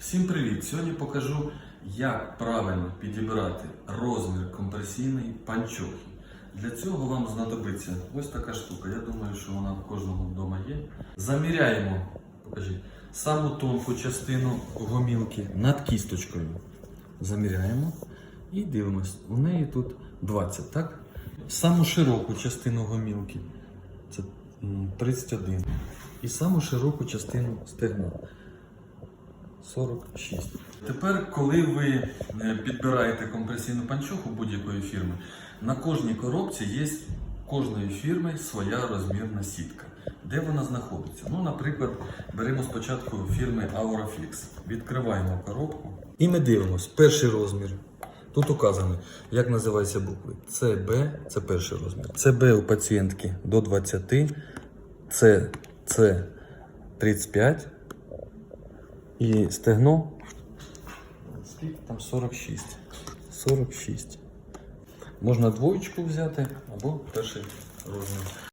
Всім привіт! Сьогодні покажу, як правильно підібрати розмір компресійної панчохи. Для цього вам знадобиться ось така штука. Я думаю, що вона в кожного вдома є. Заміряємо, покажи, саму тонку частину гомілки над кісточкою. Заміряємо і дивимось. У неї тут 20, так? Саму широку частину гомілки це 31. І саму широку частину стегна 46. Тепер, коли ви е, підбираєте компресійну панчоху будь-якої фірми, на кожній коробці є кожної фірми своя розмірна сітка. Де вона знаходиться? Ну, наприклад, беремо спочатку фірми Aurafix. Відкриваємо коробку і ми дивимося перший розмір. Тут указано, як називаються букви. CB – це перший розмір. CB у пацієнтки до 20, C, C 35 і стегно. Скільки там 46. 46. Можна двоєчку взяти або перший розмір.